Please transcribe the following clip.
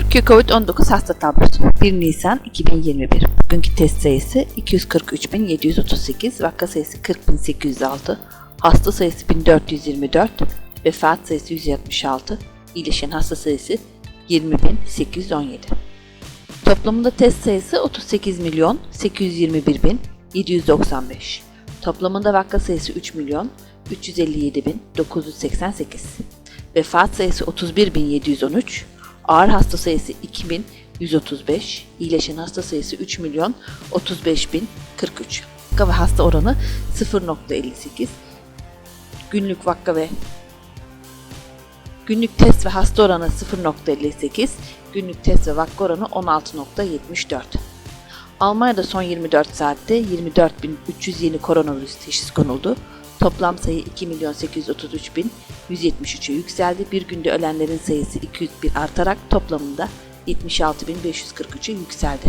Türkiye Covid-19 hasta tablosu 1 Nisan 2021 Bugünkü test sayısı 243.738 Vaka sayısı 40.806 Hasta sayısı 1424 Vefat sayısı 176 İyileşen hasta sayısı 20.817 Toplamında test sayısı 38 milyon 821 bin 795. Toplamında vaka sayısı 3 milyon 357 bin 988. Vefat sayısı 31 bin 713. Ağır hasta sayısı 2135. İyileşen hasta sayısı 3 milyon 35 bin 43. Vaka ve hasta oranı 0.58. Günlük vaka ve Günlük test ve hasta oranı 0.58, günlük test ve vaka oranı 16.74. Almanya'da son 24 saatte 24.300 yeni koronavirüs teşhis konuldu. Toplam sayı 2.833.173'e yükseldi. Bir günde ölenlerin sayısı 201 artarak toplamında 76.543'e yükseldi.